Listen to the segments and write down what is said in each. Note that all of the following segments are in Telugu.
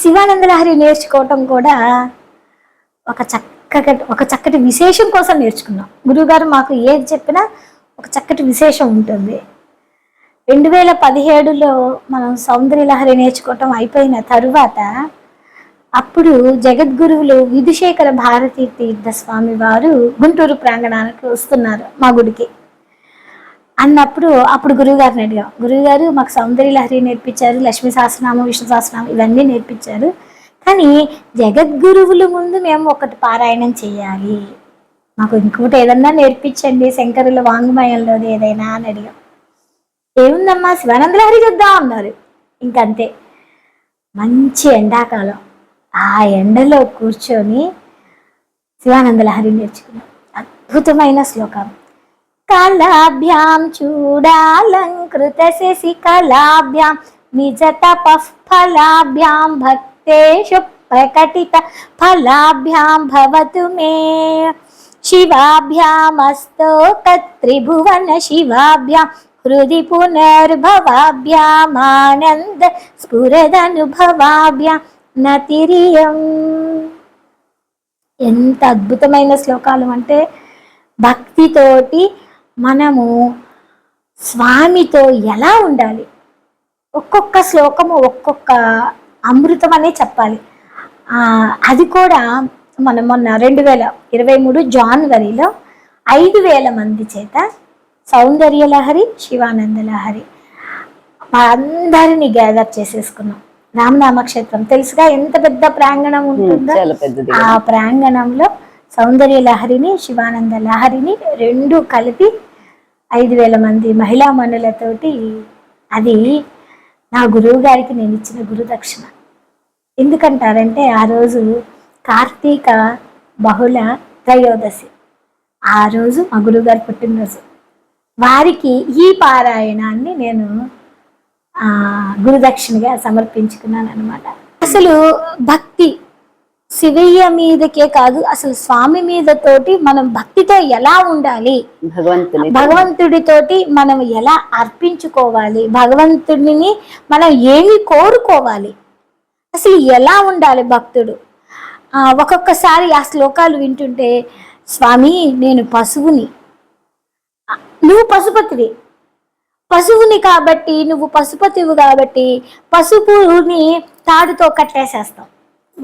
శివానంద లహరి నేర్చుకోవటం కూడా ఒక చక్కటి ఒక చక్కటి విశేషం కోసం నేర్చుకున్నాం. గురువుగారు మాకు ఏది చెప్పినా ఒక చక్కటి విశేషం ఉంటుంది. రెండు వేల పదిహేడులో మనం సౌందర్య లహరి నేర్చుకోవటం అయిపోయిన తరువాత అప్పుడు జగద్గురువులు విధుశేఖర భారతీ తీర్థ స్వామి వారు గుంటూరు ప్రాంగణానికి వస్తున్నారు మా గుడికి. అన్నప్పుడు అప్పుడు గురువుగారిని అడిగాం గురువుగారు మాకు సౌందర్య లహరి నేర్పించారు లక్ష్మీ సహస్రనామం విష్ణు సహస్రనామం ఇవన్నీ నేర్పించారు. కానీ జగద్గురువుల ముందు మేము ఒకటి పారాయణం చేయాలి. మాకు ఇంకోటి ఏదన్నా నేర్పించండి శంకరుల వాంగ్మయంలోది ఏదైనా అని అడిగాం. ఏముందమ్మా శివానంద లహరి చూద్దాం అన్నారు. ఇంకంతే. మంచి ఎండాకాలం. ఆ ఎండలో కూర్చొని శివానంద లహరి నేర్చుకున్నాం. అద్భుతమైన శ్లోకం. కళాభ్యాం చూడాలంకృత శశి కళాభ్యాం నిజ తపఃఫలాభ్యాం భక్తేషు ప్రకటిత ఫలాభ్యాం భవతు మే. శివాభ్యామస్తోకత్రిభువన శివాభ్యాం హృది పునర్భవాభ్యామానంద స్ఫురదనుభవాభ్యాం నతిరియం. ఎంత అద్భుతమైన శ్లోకాలు అంటే భక్తితోటి మనము స్వామితో ఎలా ఉండాలి? ఒక్కొక్క శ్లోకము ఒక్కొక్క అమృతం అనే చెప్పాలి. ఆ, అది కూడా మనం మొన్న రెండు వేల ఇరవై మూడు జనవరిలో ఐదు వేల మంది చేత సౌందర్య లహరి శివానంద లహరి అందరినీ గ్యాదర్ చేసేసుకున్నాం. రామనామ క్షేత్రం తెలుసుగా? ఎంత పెద్ద ప్రాంగణం ఉంటుందో? ఆ ప్రాంగణంలో సౌందర్య లహరిని శివానంద లహరిని రెండు కలిపి ఐదు వేల మంది మహిళా మనులతోటి అది నా గురువు గారికి నేను ఇచ్చిన గురుదక్షిణ. ఎందుకంటారంటే ఆ రోజు కార్తీక బహుళ త్రయోదశి. ఆ రోజు మా గురువుగారు పుట్టినరోజు. వారికి ఈ పారాయణాన్ని నేను గురుదక్షిణగా సమర్పించుకున్నాను అనమాట అసలు భక్తి శివయ్య మీదకే కాదు అసలు స్వామి మీద తోటి మనం భక్తితో ఎలా ఉండాలి? భగవంతుని. భగవంతుడితోటి మనం ఎలా అర్పించుకోవాలి? భగవంతుడిని మనం ఏమి కోరుకోవాలి? అసలు ఎలా ఉండాలి భక్తుడు? ఆ, ఒక్కొక్కసారి ఆ శ్లోకాలు వింటుంటే స్వామి నేను పశువుని. నువ్వు పశుపతివి. పశువుని కాబట్టి నువ్వు పశుపతివి కాబట్టి పసుపుని తాడుతో కట్టేసేస్తాం.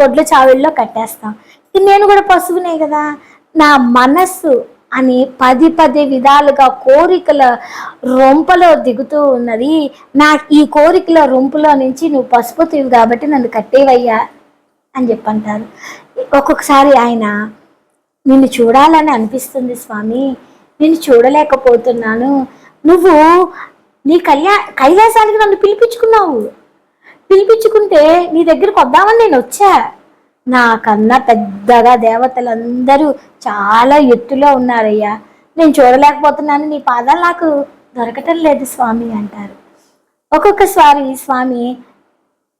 గొడ్ల చావిల్లో కట్టేస్తాం. నేను కూడా పశువునే కదా. నా మనస్సు అని పది పది విధాలుగా కోరికల రొంపలో దిగుతూ ఉన్నది. నా ఈ కోరికల రొంపులో నుంచి నువ్వు పశుపతివి కాబట్టి నన్ను కట్టేవయ్యా అని చెప్పంటారు. ఒక్కొక్కసారి ఆయన నిన్ను చూడాలని అనిపిస్తుంది స్వామి. నిన్ను చూడలేకపోతున్నాను. నువ్వు నీ కళ్యా కైలాసానికి నన్ను పిలిపించుకున్నావు. పిలిపించుకుంటే నీ దగ్గరికి వద్దామని నేను వచ్చా. నాకన్నా పెద్దగా దేవతలందరూ చాలా ఎత్తులో ఉన్నారయ్యా. నేను చూడలేకపోతున్నాను నీ పాదాలు నాకు దొరకటం లేదు స్వామి అంటారు. ఒక్కొక్కసారి స్వామి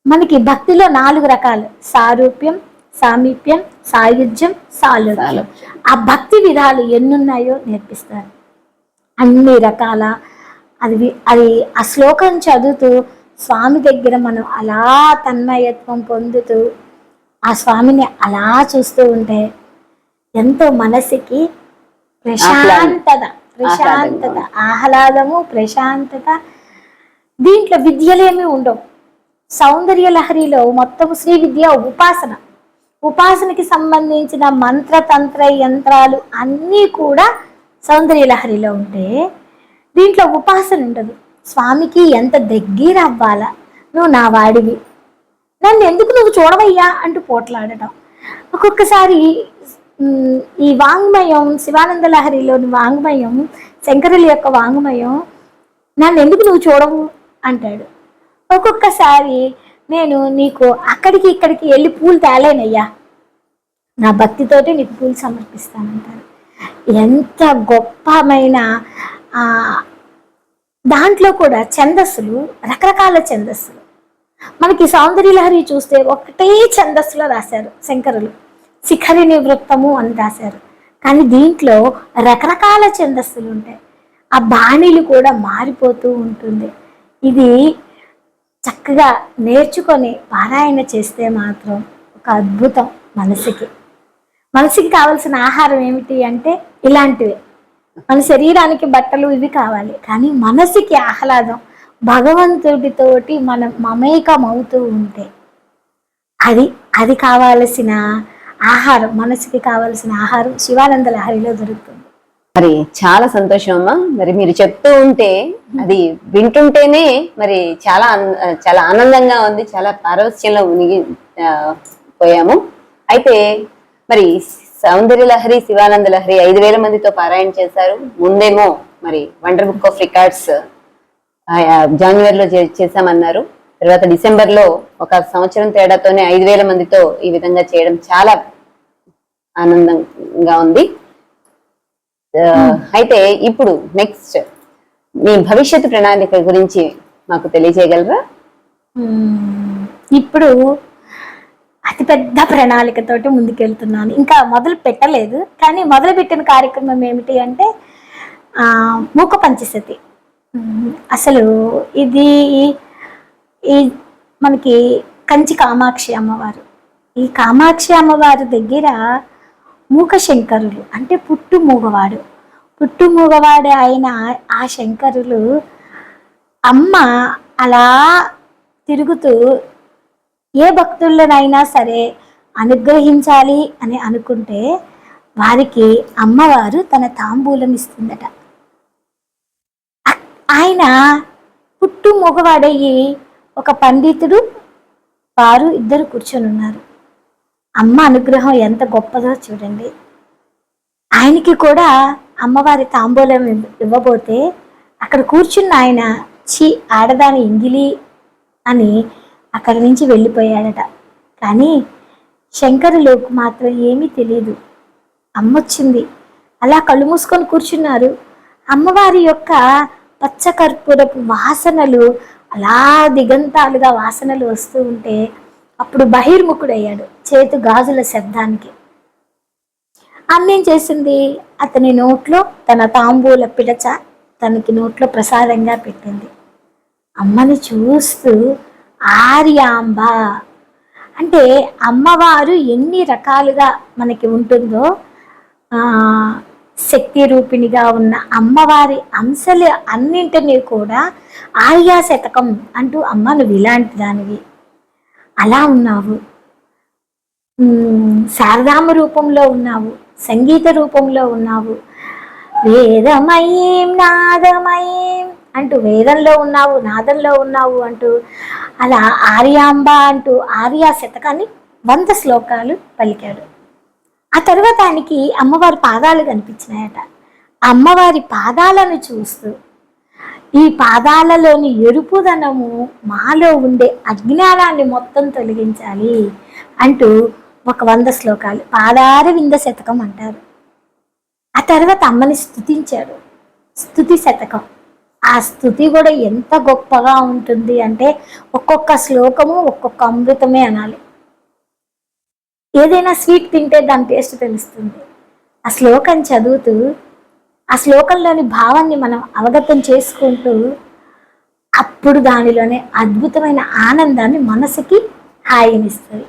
మనకి భక్తిలో నాలుగు రకాలు. సారూప్యం సామీప్యం సాయుధ్యం సాలోక్యం. ఆ భక్తి విధాలు ఎన్నున్నాయో నేర్పిస్తారు. అన్ని రకాల అది అది ఆ శ్లోకం చదువుతూ స్వామి దగ్గర మనం అలా తన్మయత్వం పొందుతూ ఆ స్వామిని అలా చూస్తూ ఉంటే ఎంతో మనసుకి ప్రశాంతత ప్రశాంతత ఆహ్లాదము ప్రశాంతత. దీంట్లో విద్యలేమి ఉండవు. సౌందర్య లహరిలో మొత్తం శ్రీ విద్య ఉపాసన. ఉపాసనకి సంబంధించిన మంత్ర తంత్ర యంత్రాలు అన్నీ కూడా సౌందర్య లహరిలో ఉంటే దీంట్లో ఉపాసన ఉండదు. స్వామికి ఎంత దగ్గర అవ్వాలా? నువ్వు నా వాడివి. నన్ను ఎందుకు నువ్వు చూడవయ్యా? అంటూ పోట్లాడటం. ఒక్కొక్కసారి ఈ వాంగ్మయం శివానంద లహరిలోని వాంగ్మయం శంకరుల యొక్క వాంగ్మయం నన్ను ఎందుకు నువ్వు చూడవు? అంటాడు. ఒక్కొక్కసారి నేను నీకు అక్కడికి ఇక్కడికి వెళ్ళి పూలు తేలేనయ్యా. నా భక్తితోటి నీకు పూలు సమర్పిస్తానంటారు. ఎంత గొప్పమైన దాంట్లో కూడా ఛందస్సులు రకరకాల ఛందస్సులు. మనకి సౌందర్యలహరి చూస్తే ఒకటే ఛందస్సులో రాశారు శంకరులు. శిఖరి నివృత్తము అని రాశారు. కానీ దీంట్లో రకరకాల ఛందస్సులు ఉంటాయి. ఆ బాణీలు కూడా మారిపోతూ ఉంటుంది. ఇది చక్కగా నేర్చుకొని పారాయణ చేస్తే మాత్రం ఒక అద్భుతం మనసుకి. మనసుకి కావాల్సిన ఆహారం ఏమిటి అంటే ఇలాంటివి. మన శరీరానికి బట్టలు ఇవి కావాలి. కానీ మనసుకి ఆహ్లాదం భగవంతుడితోటి మనం మమేకం అవుతూ ఉంటే అది అది కావాల్సిన ఆహారం మనసుకి కావాల్సిన ఆహారం శివానంద లహరిలో దొరుకుతుంది. మరి చాలా సంతోషం అమ్మా. మరి మీరు చెప్తూ ఉంటే అది వింటుంటేనే మరి చాలా చాలా ఆనందంగా ఉంది చాలా పారవస్యంలో మునిగి పోయాము. అయితే మరి సౌందర్య లహరి శివానంద లహరి ఐదు వేల మందితో పారాయణ చేశారు. ముందేమో మరి వండర్ బుక్ ఆఫ్ రికార్డ్స్ జనవరిలో చేశామన్నారు. తర్వాత డిసెంబర్లో ఒక సంవత్సరం తేడాతోనే ఐదు వేల మందితో ఈ విధంగా చేయడం చాలా ఆనందంగా ఉంది. అయితే ఇప్పుడు నెక్స్ట్ మీ భవిష్యత్తు ప్రణాళిక గురించి మాకు తెలియజేయగలరా? ఇప్పుడు అతిపెద్ద ప్రణాళికతోటి ముందుకెళ్తున్నాను. ఇంకా మొదలు పెట్టలేదు. కానీ మొదలు పెట్టిన కార్యక్రమం ఏమిటి అంటే మూక పంచసతి. అసలు ఇది ఈ మనకి కంచి కామాక్షి అమ్మవారు. ఈ కామాక్షి అమ్మవారి దగ్గర మూక శంకరులు అంటే పుట్టు మూగవాడు. పుట్టు మూగవాడు అయిన ఆ శంకరులు అమ్మ అలా తిరుగుతూ ఏ భక్తులనైనా సరే అనుగ్రహించాలి అని అనుకుంటే వారికి అమ్మవారు తన తాంబూలం ఇస్తుందట. ఆయన పుట్టు మగవాడయ్యి ఒక పండితుడు వారు ఇద్దరు కూర్చొని ఉన్నారు అమ్మ అనుగ్రహం ఎంత గొప్పదో చూడండి. ఆయనకి కూడా అమ్మవారి తాంబూలం ఇవ్వబోతే అక్కడ కూర్చున్న ఆయన చి ఆడదాని ఇంగిలి అని అక్కడి నుంచి వెళ్ళిపోయాడట. కానీ శంకరులకు మాత్రం ఏమీ తెలియదు అమ్మొచ్చింది. అలా కళ్ళు మూసుకొని కూర్చున్నారు. అమ్మవారి యొక్క పచ్చకర్పూరపు వాసనలు అలా దిగంతాలుగా వాసనలు వస్తూ ఉంటే అప్పుడు బహిర్ముఖుడయ్యాడు చేతు గాజుల శబ్దానికి. అన్నేం చేసింది? అతని నోట్లో తన తాంబూల పిడచ తనకి నోట్లో ప్రసాదంగా పెట్టింది. అమ్మని చూస్తూ ఆర్యాంబ. అంటే అమ్మవారు ఎన్ని రకాలుగా మనకి ఉంటుందో శక్తి రూపిణిగా ఉన్న అమ్మవారి అంశలు అన్నింటినీ కూడా ఆర్యా శతకం అంటూ అమ్మ నువ్వు ఇలాంటి దానివి. అలా ఉన్నావు. శారదామ రూపంలో ఉన్నావు. సంగీత రూపంలో ఉన్నావు. వేదమయీం నాదమయీం అంటూ వేదంలో ఉన్నావు నాదంలో ఉన్నావు అంటూ అలా ఆర్యాంబ అంటూ ఆర్యా శతకాన్ని వంద శ్లోకాలు పలికాడు. ఆ తర్వాత ఆయనకి అమ్మవారి పాదాలు కనిపించినాయట. అమ్మవారి పాదాలను చూస్తూ ఈ పాదాలలోని ఎరుపుదనము మాలో ఉండే అజ్ఞానాన్ని మొత్తం తొలగించాలి అంటూ ఒక వంద శ్లోకాలు పాదార వింద శతకం అంటారు. ఆ తర్వాత అమ్మని స్థుతించాడు స్తుతి శతకం. ఆ స్థుతి కూడా ఎంత గొప్పగా ఉంటుంది అంటే ఒక్కొక్క శ్లోకము ఒక్కొక్క అమృతమే అనాలి. ఏదైనా స్వీట్ తింటే దాని టేస్ట్ తెలుస్తుంది. ఆ శ్లోకం చదువుతూ ఆ శ్లోకంలోని భావాన్ని మనం అవగతం చేసుకుంటూ అప్పుడు దానిలోనే అద్భుతమైన ఆనందాన్ని మనసుకి హాయినిస్తుంది.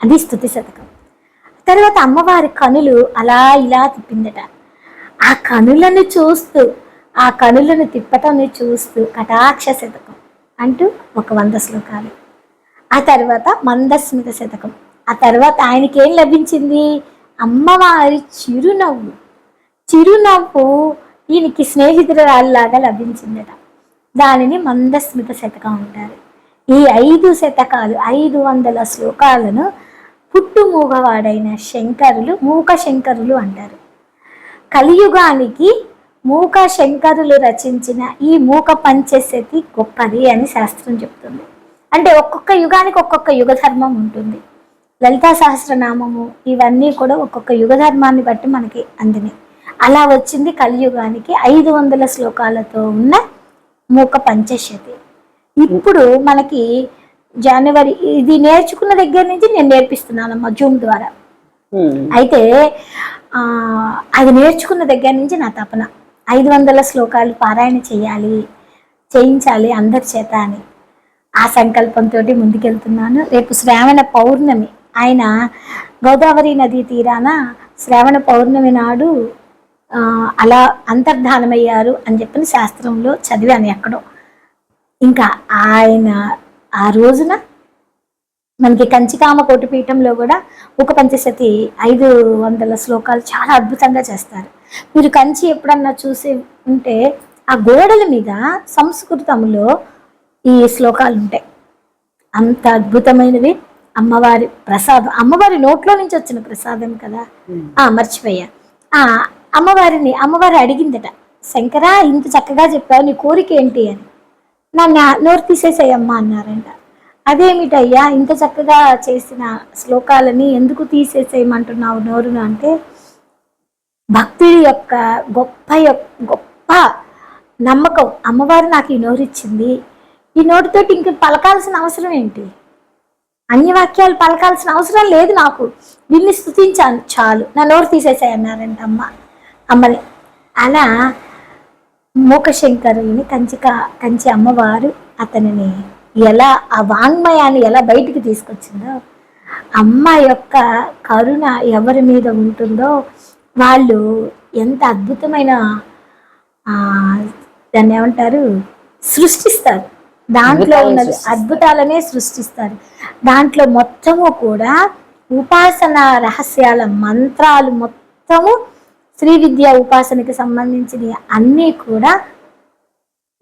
అది స్థుతి శతకం. తర్వాత అమ్మవారి కనులు అలా ఇలా తిప్పిందట. ఆ కనులను చూస్తూ ఆ కనులను తిప్పటం చూస్తూ కటాక్ష శతకం అంటూ ఒక వంద శ్లోకాలు. ఆ తర్వాత మందస్మిత శతకం. ఆ తర్వాత ఆయనకి ఏం లభించింది? అమ్మవారి చిరునవ్వు. చిరునవ్వు ఈయనకి స్నేహితురాల్లాగా లభించిందట. దానిని మందస్మిత శతకం అంటారు. ఈ ఐదు శతకాలు ఐదు వందల శ్లోకాలను పుట్టు మూగవాడైన శంకరులు మూక శంకరులు అంటారు. కలియుగానికి మూక శంకరులు రచించిన ఈ మూక పంచశతి గొప్పది అని శాస్త్రం చెప్తుంది. అంటే ఒక్కొక్క యుగానికి ఒక్కొక్క యుగ ధర్మం ఉంటుంది. లలితా సహస్రనామము ఇవన్నీ కూడా ఒక్కొక్క యుగ ధర్మాన్ని బట్టి మనకి అందినాయి అలా వచ్చింది కలియుగానికి ఐదు వందల శ్లోకాలతో ఉన్న మూక పంచశతి ఇప్పుడు మనకి జనవరి ఇది నేర్చుకున్న దగ్గర నుంచి నేను నేర్పిస్తున్నానమ్మా జూమ్ ద్వారా. అయితే అది నేర్చుకున్న దగ్గర నుంచి నా తపన. ఐదు వందల శ్లోకాలు పారాయణ చేయాలి చేయించాలి అందరి చేత అని. ఆ సంకల్పంతో ముందుకెళ్తున్నాను. రేపు శ్రావణ పౌర్ణమి. ఆయన గోదావరి నదీ తీరాన శ్రావణ పౌర్ణమి నాడు అలా అంతర్ధానమయ్యారు అని చెప్పిన శాస్త్రంలో చదివాను ఎక్కడో. ఇంకా ఆయన ఆ రోజున మనకి కంచికామ కోటిపీఠంలో కూడా ఒక పంచశతి ఐదు వందల శ్లోకాలు చాలా అద్భుతంగా చేస్తారు. మీరు కంచి ఎప్పుడన్నా చూసి ఉంటే ఆ గోడల మీద సంస్కృతంలో ఈ శ్లోకాలు ఉంటాయి. అంత అద్భుతమైనవి. అమ్మవారి ప్రసాదం అమ్మవారి నోట్లో నుంచి వచ్చిన ప్రసాదం కదా. ఆ మర్చిపోయా. ఆ అమ్మవారిని అమ్మవారి అడిగిందట శంకరా ఇంత చక్కగా చెప్పావు నీ కోరిక ఏంటి? అని. నన్ను నోరు తీసేసేయమ్మా అన్నారంట. అదేమిటయ్యా ఇంత చక్కగా చేసిన శ్లోకాలని ఎందుకు తీసేసేయమంటున్నావు నోరును? అంటే భక్తుడి యొక్క గొప్ప గొప్ప నమ్మకం అమ్మవారు నాకు ఈ నోరు ఇచ్చింది ఈ నోటితోటి ఇంక పలకాల్సిన అవసరం ఏంటి? అన్ని వాక్యాలు పలకాల్సిన అవసరం లేదు నాకు. దీన్ని స్థుతించాను చాలు. నా నోరు తీసేసాయన్నారంట అమ్మ. అమ్మని. అలా మూకశంకరుని కంచిక కంచి అమ్మవారు అతనిని ఎలా ఆ వాంగ్మయాన్ని ఎలా బయటికి తీసుకొచ్చిందో అమ్మ యొక్క కరుణ ఎవరి మీద ఉంటుందో వాళ్ళు ఎంత అద్భుతమైన దాన్ని ఏమంటారు? సృష్టిస్తారు. దాంట్లో సృష్టిస్తారు. అద్భుతాలనే సృష్టిస్తారు. దాంట్లో మొత్తము కూడా ఉపాసన రహస్యాల మంత్రాలు మొత్తము శ్రీ విద్యా ఉపాసనకి సంబంధించిన అన్నీ కూడా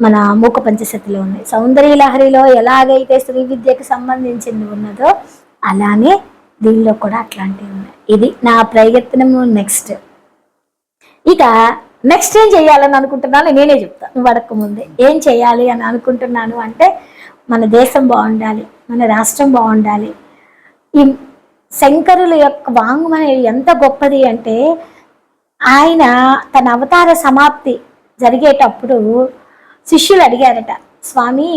మన మూక పంచశతిలో ఉన్నాయి. సౌందర్య లహరిలో ఎలాగైతే శ్రీ విద్యకి సంబంధించింది ఉన్నదో అలానే దీనిలో కూడా అట్లాంటివి ఉన్నాయి. ఇది నా ప్రయత్నము నెక్స్ట్. ఇక నెక్స్ట్ ఏం చేయాలని అనుకుంటున్నాను నేనే చెప్తాను నువ్వు ముందే ఏం చేయాలి అని అనుకుంటున్నాను అంటే మన దేశం బాగుండాలి మన రాష్ట్రం బాగుండాలి. ఈ శంకరుల యొక్క వాంగ్మయం ఎంత గొప్పది అంటే ఆయన తన అవతార సమాప్తి జరిగేటప్పుడు శిష్యులు అడిగారట స్వామి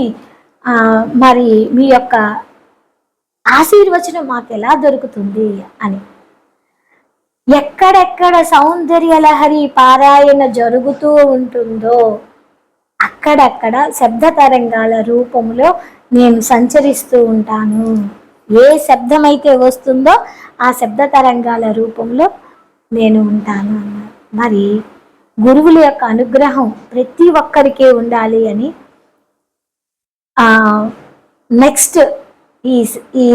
మరి మీ యొక్క ఆశీర్వచనం మాకు ఎలా దొరుకుతుంది అని. ఎక్కడెక్కడ సౌందర్య లహరి పారాయణ జరుగుతూ ఉంటుందో అక్కడక్కడ శబ్ద తరంగాల రూపంలో నేను సంచరిస్తూ ఉంటాను. ఏ శబ్దమైతే వస్తుందో ఆ శబ్ద తరంగాల రూపంలో నేను ఉంటాను అన్నారు మరి గురువుల యొక్క అనుగ్రహం ప్రతి ఒక్కరికే ఉండాలి అని నెక్స్ట్ ఈ ఈ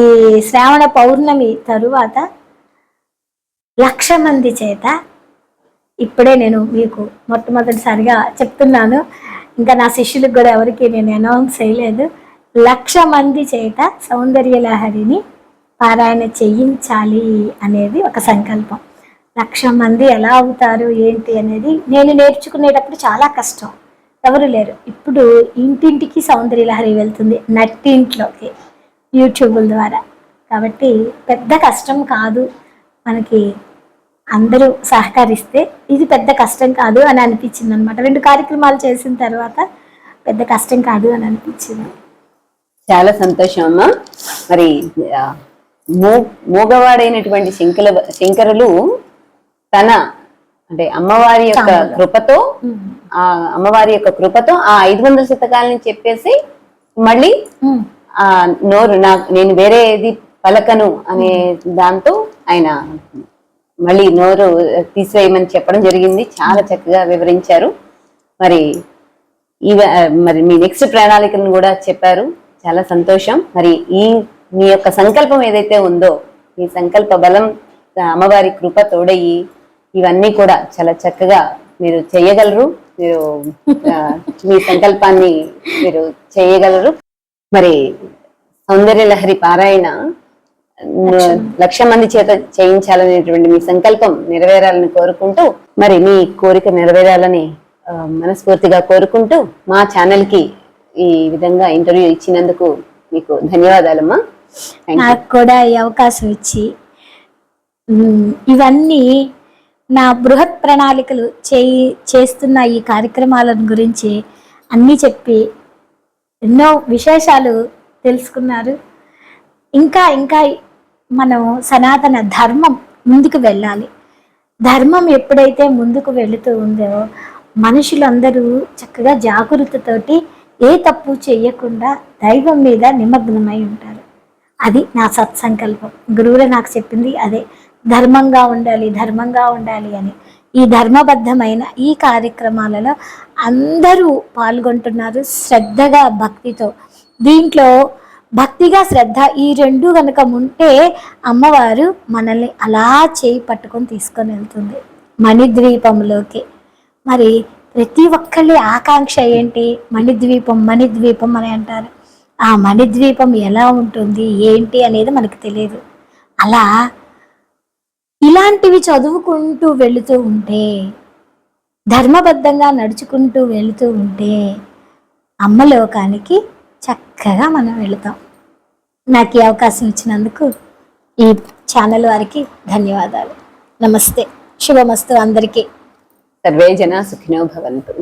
శ్రావణ పౌర్ణమి తరువాత లక్ష మంది చేత ఇప్పుడే నేను మీకు మొట్టమొదటిసారిగా చెప్తున్నాను. ఇంకా నా శిష్యులకు కూడా ఎవరికి నేను అనౌన్స్ చేయలేదు. లక్ష మంది చేత సౌందర్య లహరిని పారాయణ చేయించాలి అనేది ఒక సంకల్పం. లక్ష మంది ఎలా అవుతారు ఏంటి అనేది నేను నేర్చుకునేటప్పుడు చాలా కష్టం. ఎవరు లేరు. ఇప్పుడు ఇంటింటికి సౌందర్య లహరి వెళ్తుంది. నట్టింట్లోకి. యూట్యూబుల ద్వారా. కాబట్టి పెద్ద కష్టం కాదు మనకి అందరూ సహకరిస్తే ఇది పెద్ద కష్టం కాదు అని అనిపించింది అనమాట రెండు కార్యక్రమాలు చేసిన తర్వాత పెద్ద కష్టం కాదు అని అనిపించింది. చాలా సంతోషం అమ్మా. మరి మూ మూగవాడైనటువంటి శంకల శంకరులు తన అంటే అమ్మవారి యొక్క. కృపతో ఆ అమ్మవారి యొక్క కృపతో ఆ ఐదు వందల శతకాలని చెప్పేసి మళ్ళీ నోరు నా నేను వేరే ఏది పలకను అనే దాంతో ఆయన మళ్ళీ నోరు తీసివేయమని చెప్పడం జరిగింది. చాలా చక్కగా వివరించారు. మరి ఇవ మరి మీ నెక్స్ట్ ప్రణాళికను కూడా చెప్పారు. చాలా సంతోషం. మరి ఈ మీ యొక్క సంకల్పం ఏదైతే ఉందో మీ సంకల్ప బలం అమ్మవారి కృప తోడయి ఇవన్నీ కూడా చాలా చక్కగా మీరు చేయగలరు. మీరు మీ సంకల్పాన్ని మీరు చేయగలరు. మరి సౌందర్య లహరి పారాయణ లక్ష మంది చేత చేయించాలనేటువంటి మీ సంకల్పం నెరవేరాలని కోరుకుంటూ మరి మీ కోరిక నెరవేరాలని మనస్ఫూర్తిగా కోరుకుంటూ మా ఛానల్కి ఈ విధంగా ఇంటర్వ్యూ ఇచ్చినందుకు మీకు ధన్యవాదాలమ్మా. నాకు కూడా ఈ అవకాశం ఇచ్చి ఇవన్నీ నా బృహత్ ప్రణాళికలు చేయి చేస్తున్న ఈ కార్యక్రమాల గురించి అన్నీ చెప్పి ఎన్నో విశేషాలు తెలుసుకున్నారు. ఇంకా ఇంకా మనం సనాతన ధర్మం ముందుకు వెళ్ళాలి. ధర్మం ఎప్పుడైతే ముందుకు వెళుతూ ఉందో మనుషులందరూ చక్కగా జాగృతతోటి ఏ తప్పు చేయకుండా దైవం మీద నిమగ్నమై ఉంటారు. అది నా సత్సంకల్పం. గురువులు నాకు చెప్పింది అదే. ధర్మంగా ఉండాలి ధర్మంగా ఉండాలి అని. ఈ ధర్మబద్ధమైన ఈ కార్యక్రమాలలో అందరూ పాల్గొంటున్నారు శ్రద్ధగా భక్తితో. దీంట్లో భక్తిగా శ్రద్ధ ఈ రెండు కనుక ఉంటే అమ్మవారు మనల్ని అలా చేయి పట్టుకొని తీసుకొని వెళ్తుంది మణిద్వీపంలోకి. మరి ప్రతి ఒక్కళ్ళి ఆకాంక్ష ఏంటి? మణిద్వీపం మణిద్వీపం అని అంటారు. ఆ మణిద్వీపం ఎలా ఉంటుంది? ఏంటి అనేది మనకు తెలియదు. అలా ఇలాంటివి చదువుకుంటూ వెళుతూ ఉంటే ధర్మబద్ధంగా నడుచుకుంటూ వెళుతూ ఉంటే అమ్మలోకానికి చక్కగా మనం వెళతాం. నాకు ఈ అవకాశం ఇచ్చినందుకు ఈ ఛానల్ వారికి ధన్యవాదాలు. నమస్తే. శుభమస్తు అందరికీ. సర్వే జన సుఖినో భవంతు.